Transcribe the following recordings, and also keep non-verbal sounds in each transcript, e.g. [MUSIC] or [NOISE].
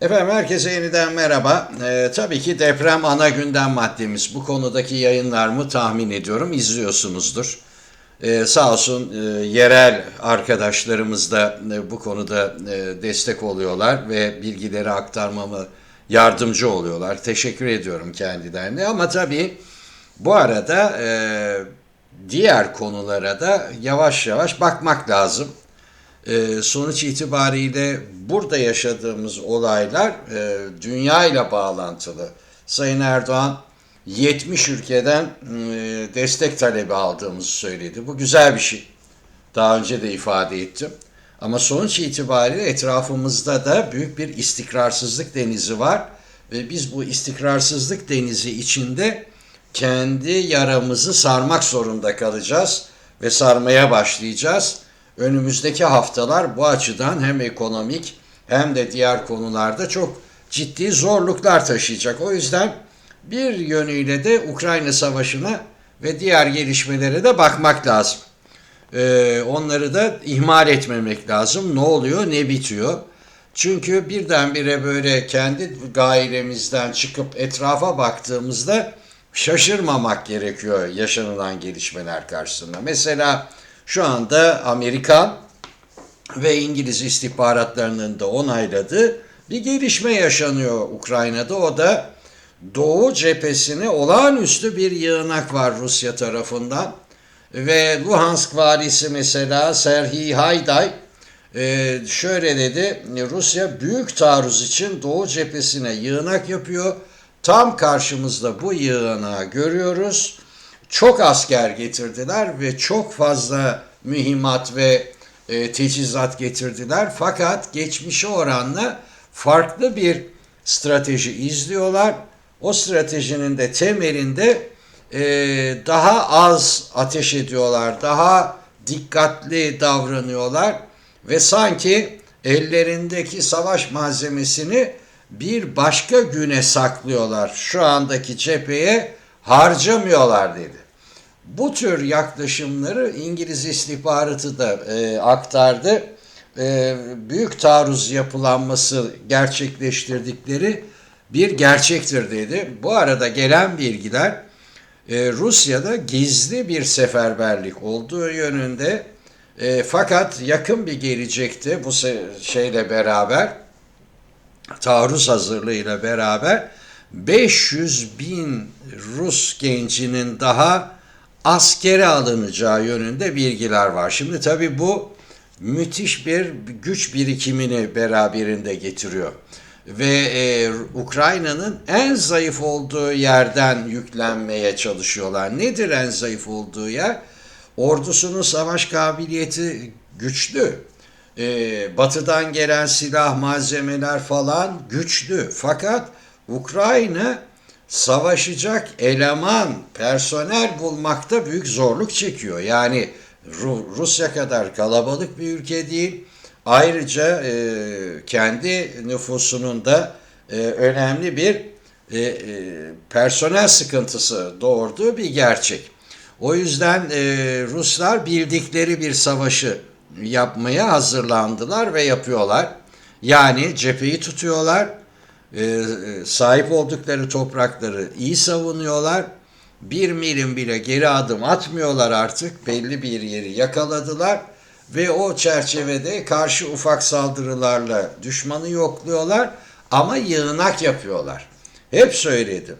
Efendim herkese yeniden merhaba. Ee, tabii ki deprem ana gündem maddemiz. Bu konudaki yayınlarımı tahmin ediyorum izliyorsunuzdur. Ee, sağ olsun e, yerel arkadaşlarımız da e, bu konuda e, destek oluyorlar ve bilgileri aktarmamı yardımcı oluyorlar. Teşekkür ediyorum kendilerine ama tabii bu arada e, diğer konulara da yavaş yavaş bakmak lazım. E, sonuç itibariyle burada yaşadığımız olaylar e, dünya ile bağlantılı. Sayın Erdoğan 70 ülkeden e, destek talebi aldığımızı söyledi. Bu güzel bir şey. Daha önce de ifade ettim. Ama sonuç itibariyle etrafımızda da büyük bir istikrarsızlık denizi var. Ve biz bu istikrarsızlık denizi içinde kendi yaramızı sarmak zorunda kalacağız ve sarmaya başlayacağız. Önümüzdeki haftalar bu açıdan hem ekonomik hem de diğer konularda çok ciddi zorluklar taşıyacak. O yüzden bir yönüyle de Ukrayna Savaşı'na ve diğer gelişmelere de bakmak lazım. Ee, onları da ihmal etmemek lazım. Ne oluyor, ne bitiyor? Çünkü birdenbire böyle kendi gailemizden çıkıp etrafa baktığımızda şaşırmamak gerekiyor yaşanılan gelişmeler karşısında. Mesela şu anda Amerikan ve İngiliz istihbaratlarının da onayladığı bir gelişme yaşanıyor Ukrayna'da. O da Doğu cephesine olağanüstü bir yığınak var Rusya tarafından. Ve Luhansk valisi mesela Serhiy Hayday e, şöyle dedi Rusya büyük taarruz için Doğu cephesine yığınak yapıyor. Tam karşımızda bu yığınağı görüyoruz. Çok asker getirdiler ve çok fazla mühimmat ve e, teçhizat getirdiler. Fakat geçmişe oranla farklı bir strateji izliyorlar. O stratejinin de temelinde e, daha az ateş ediyorlar, daha dikkatli davranıyorlar ve sanki ellerindeki savaş malzemesini bir başka güne saklıyorlar. Şu andaki cepheye harcamıyorlar dedi. Bu tür yaklaşımları İngiliz istihbaratı da e, aktardı. E, büyük taarruz yapılanması gerçekleştirdikleri bir gerçektir dedi. Bu arada gelen bilgiler e, Rusya'da gizli bir seferberlik olduğu yönünde e, fakat yakın bir gelecekte bu şeyle beraber taarruz hazırlığıyla beraber 500 bin Rus gencinin daha askere alınacağı yönünde bilgiler var. Şimdi tabii bu müthiş bir güç birikimini beraberinde getiriyor. Ve e, Ukrayna'nın en zayıf olduğu yerden yüklenmeye çalışıyorlar. Nedir en zayıf olduğu yer? Ordusunun savaş kabiliyeti güçlü. E, batıdan gelen silah, malzemeler falan güçlü. Fakat Ukrayna savaşacak eleman, personel bulmakta büyük zorluk çekiyor. Yani Rusya kadar kalabalık bir ülke değil. Ayrıca e, kendi nüfusunun da e, önemli bir e, e, personel sıkıntısı doğurduğu bir gerçek. O yüzden e, Ruslar bildikleri bir savaşı yapmaya hazırlandılar ve yapıyorlar. Yani cepheyi tutuyorlar e, sahip oldukları toprakları iyi savunuyorlar. Bir milim bile geri adım atmıyorlar artık. Belli bir yeri yakaladılar ve o çerçevede karşı ufak saldırılarla düşmanı yokluyorlar ama yığınak yapıyorlar. Hep söyledim.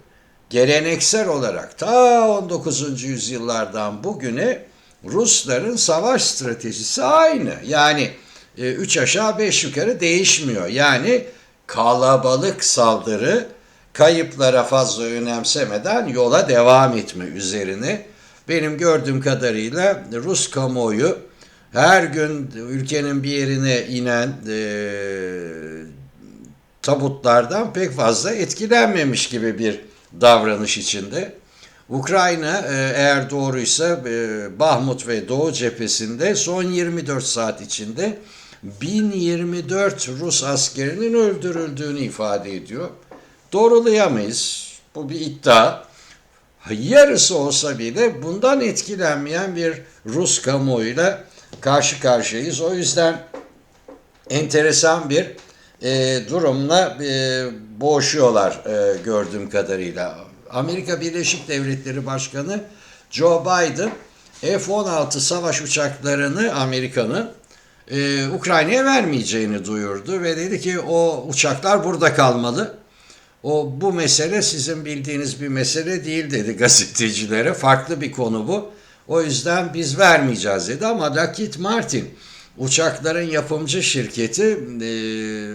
Geleneksel olarak ta 19. yüzyıllardan bugüne Rusların savaş stratejisi aynı. Yani 3 aşağı 5 yukarı değişmiyor. Yani kalabalık saldırı kayıplara fazla önemsemeden yola devam etme üzerine. Benim gördüğüm kadarıyla Rus kamuoyu her gün ülkenin bir yerine inen e, tabutlardan pek fazla etkilenmemiş gibi bir davranış içinde. Ukrayna e, eğer doğruysa e, Bahmut ve Doğu cephesinde son 24 saat içinde 1024 Rus askerinin öldürüldüğünü ifade ediyor. Doğrulayamayız. Bu bir iddia. Yarısı olsa bile bundan etkilenmeyen bir Rus kamuoyuyla karşı karşıyayız. O yüzden enteresan bir e, durumla e, boğuşuyorlar e, gördüğüm kadarıyla. Amerika Birleşik Devletleri Başkanı Joe Biden F-16 savaş uçaklarını Amerika'nın e, Ukrayna'ya vermeyeceğini duyurdu ve dedi ki o uçaklar burada kalmalı. O bu mesele sizin bildiğiniz bir mesele değil dedi [LAUGHS] gazetecilere. Farklı bir konu bu. O yüzden biz vermeyeceğiz dedi ama Lockheed Martin uçakların yapımcı şirketi e,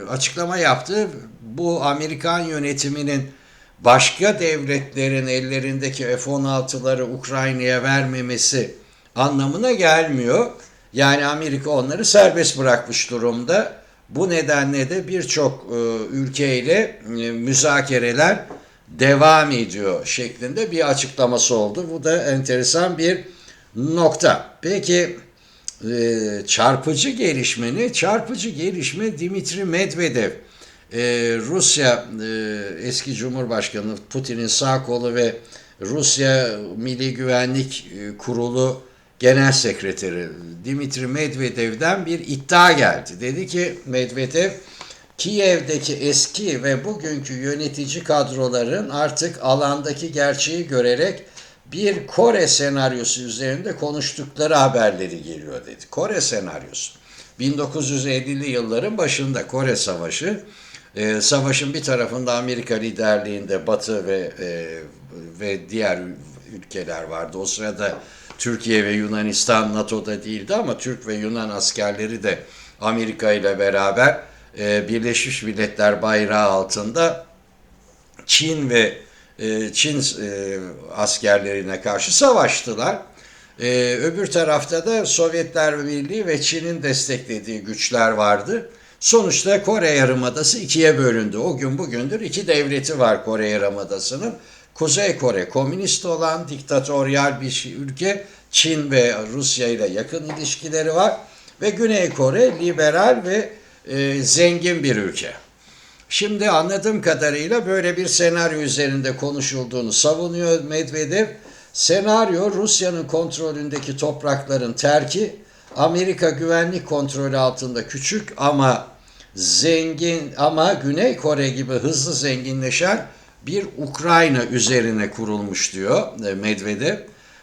açıklama yaptı. Bu Amerikan yönetiminin başka devletlerin ellerindeki F-16'ları Ukrayna'ya vermemesi anlamına gelmiyor. Yani Amerika onları serbest bırakmış durumda. Bu nedenle de birçok e, ülkeyle e, müzakereler devam ediyor şeklinde bir açıklaması oldu. Bu da enteresan bir nokta. Peki e, çarpıcı gelişme ne? Çarpıcı gelişme Dimitri Medvedev, Rusya eski Cumhurbaşkanı Putin'in sağ kolu ve Rusya Milli Güvenlik Kurulu Genel Sekreteri Dimitri Medvedev'den bir iddia geldi. Dedi ki Medvedev Kiev'deki eski ve bugünkü yönetici kadroların artık alandaki gerçeği görerek bir Kore senaryosu üzerinde konuştukları haberleri geliyor dedi. Kore senaryosu. 1950'li yılların başında Kore Savaşı. E, savaşın bir tarafında Amerika liderliğinde Batı ve e, ve diğer ülkeler vardı. O sırada Türkiye ve Yunanistan NATO'da değildi ama Türk ve Yunan askerleri de Amerika ile beraber e, Birleşmiş Milletler bayrağı altında Çin ve e, Çin e, askerlerine karşı savaştılar. E, öbür tarafta da Sovyetler Birliği ve Çin'in desteklediği güçler vardı. Sonuçta Kore Yarımadası ikiye bölündü. O gün bugündür iki devleti var Kore Yarımadası'nın. Kuzey Kore komünist olan diktatöryal bir ülke. Çin ve Rusya ile yakın ilişkileri var. Ve Güney Kore liberal ve e, zengin bir ülke. Şimdi anladığım kadarıyla böyle bir senaryo üzerinde konuşulduğunu savunuyor Medvedev. Senaryo Rusya'nın kontrolündeki toprakların terki, Amerika güvenlik kontrolü altında küçük ama zengin ama Güney Kore gibi hızlı zenginleşen bir Ukrayna üzerine kurulmuş diyor e, Medvedev.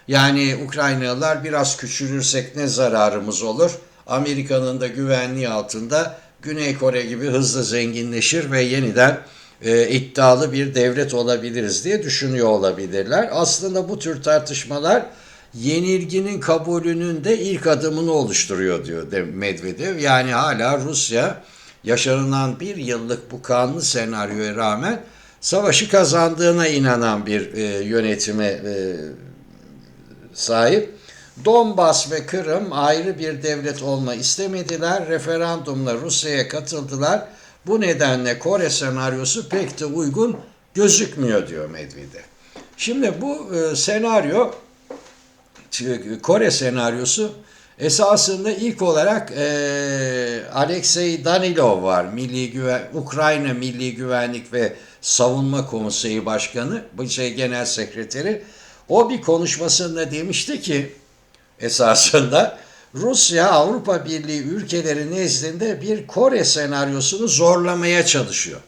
Yani Ukraynalılar biraz küçülürsek ne zararımız olur? Amerika'nın da güvenliği altında Güney Kore gibi hızlı zenginleşir ve yeniden e, iddialı bir devlet olabiliriz diye düşünüyor olabilirler. Aslında bu tür tartışmalar yenilginin kabulünün de ilk adımını oluşturuyor diyor Medvedev. Yani hala Rusya yaşanılan bir yıllık bu kanlı senaryoya rağmen savaşı kazandığına inanan bir e, yönetime e, sahip. Donbas ve Kırım ayrı bir devlet olma istemediler. Referandumla Rusya'ya katıldılar. Bu nedenle Kore senaryosu pek de uygun gözükmüyor diyor Medvedev. Şimdi bu e, senaryo Kore senaryosu esasında ilk olarak e, Alexey Danilov var. Milli Güven Ukrayna Milli Güvenlik ve Savunma Konseyi Başkanı, bu şey Genel Sekreteri. O bir konuşmasında demişti ki esasında Rusya Avrupa Birliği ülkeleri nezdinde bir Kore senaryosunu zorlamaya çalışıyor.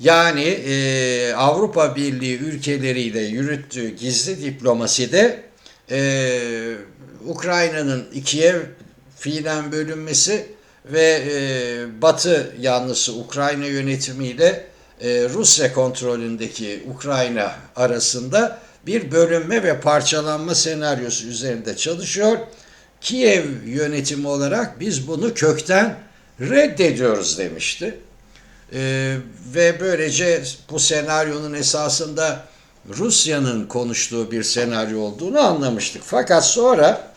Yani e, Avrupa Birliği ülkeleriyle yürüttüğü gizli diplomaside e, Ukrayna'nın ikiye fiilen bölünmesi ve e, Batı yanlısı Ukrayna yönetimiyle e, Rusya kontrolündeki Ukrayna arasında bir bölünme ve parçalanma senaryosu üzerinde çalışıyor. Kiev yönetimi olarak biz bunu kökten reddediyoruz demişti. Ee, ve böylece bu senaryonun esasında Rusya'nın konuştuğu bir senaryo olduğunu anlamıştık. Fakat sonra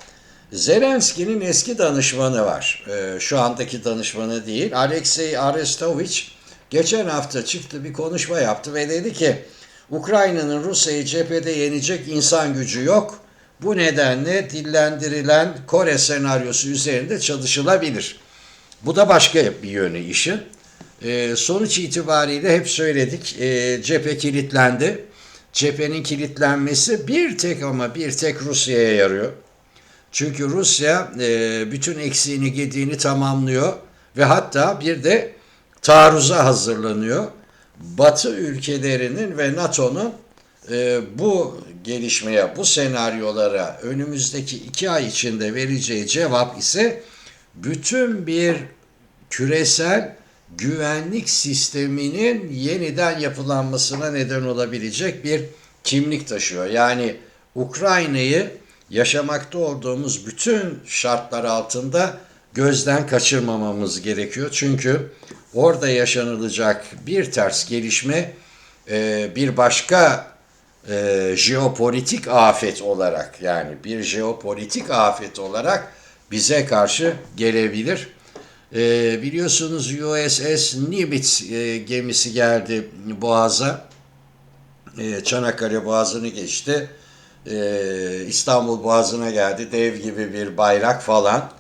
Zelenski'nin eski danışmanı var. Ee, şu andaki danışmanı değil. Alexey Arestovich geçen hafta çıktı bir konuşma yaptı ve dedi ki Ukrayna'nın Rusya'yı cephede yenecek insan gücü yok. Bu nedenle dillendirilen Kore senaryosu üzerinde çalışılabilir. Bu da başka bir yönü işin. E, sonuç itibariyle hep söyledik e, cephe kilitlendi. Cephenin kilitlenmesi bir tek ama bir tek Rusya'ya yarıyor. Çünkü Rusya e, bütün eksiğini gediğini tamamlıyor ve hatta bir de taarruza hazırlanıyor. Batı ülkelerinin ve NATO'nun e, bu gelişmeye, bu senaryolara önümüzdeki iki ay içinde vereceği cevap ise bütün bir küresel güvenlik sisteminin yeniden yapılanmasına neden olabilecek bir kimlik taşıyor. Yani Ukrayna'yı yaşamakta olduğumuz bütün şartlar altında gözden kaçırmamamız gerekiyor. Çünkü orada yaşanılacak bir ters gelişme e, bir başka e, jeopolitik afet olarak yani bir jeopolitik afet olarak bize karşı gelebilir. E, biliyorsunuz USS Nimitz gemisi geldi Boğaz'a. Çanakkale Boğazı'nı geçti. E, İstanbul Boğazı'na geldi. Dev gibi bir bayrak falan.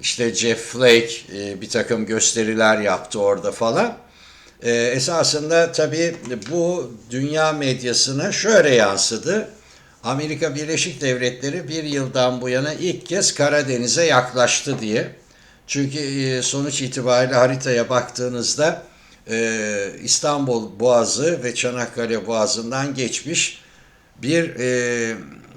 İşte Jeff Flake e, bir takım gösteriler yaptı orada falan. E, esasında tabii bu dünya medyasına şöyle yansıdı. Amerika Birleşik Devletleri bir yıldan bu yana ilk kez Karadeniz'e yaklaştı diye. Çünkü e, sonuç itibariyle haritaya baktığınızda e, İstanbul Boğazı ve Çanakkale Boğazı'ndan geçmiş bir e,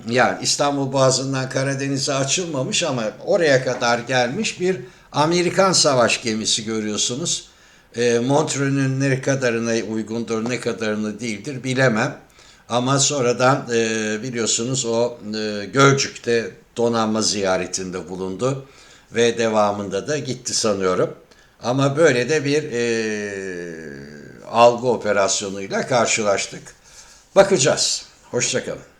yani İstanbul Boğazı'ndan Karadeniz'e açılmamış ama oraya kadar gelmiş bir Amerikan savaş gemisi görüyorsunuz. E, Montreux'ün ne kadarına uygundur ne kadarını değildir bilemem. Ama sonradan e, biliyorsunuz o e, Gölcük'te donanma ziyaretinde bulundu ve devamında da gitti sanıyorum. Ama böyle de bir e, algı operasyonuyla karşılaştık. Bakacağız. Hoşçakalın.